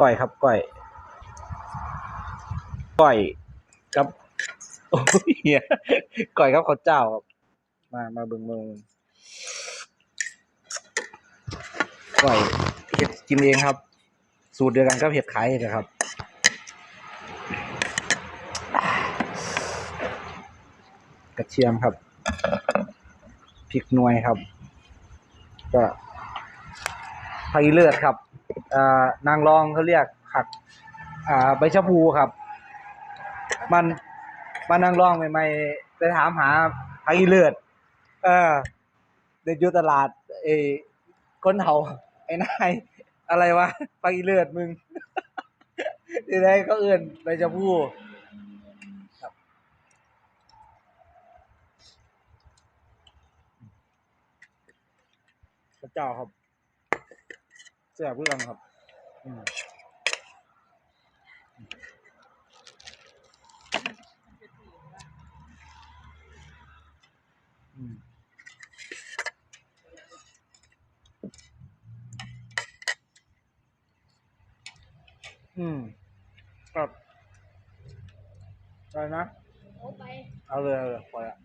ก้อยครับก้อยก้อยกับโอ้ยเหี้ยก้อยครับข้าวเจ้าครับมามาเบิ่งเบิ่งก้อยเห็ดกินเองครับ สูตรเดียวกันกับเห็ดขายเองครับกระเทียมครับพริกหน่วยครับ ก็ ไผ่เลือดครับนางรองเขาเรียกผักใบชะพูครับ มันมันนางรองใหม่ๆไปถามหาไผ่เลือด เออเดินอยู่ตลาดเอ้คนเฒ่าไอ้นายอะไรวะไผ่เลือดมึงที่ไหนก็เอื่นใบชะพูพระเจ้าครับ เสียเพื่อนครับอืมอืมอืมครับอะไรนะโอ้ไปเอาเลยเอาเลยปล่อยอะ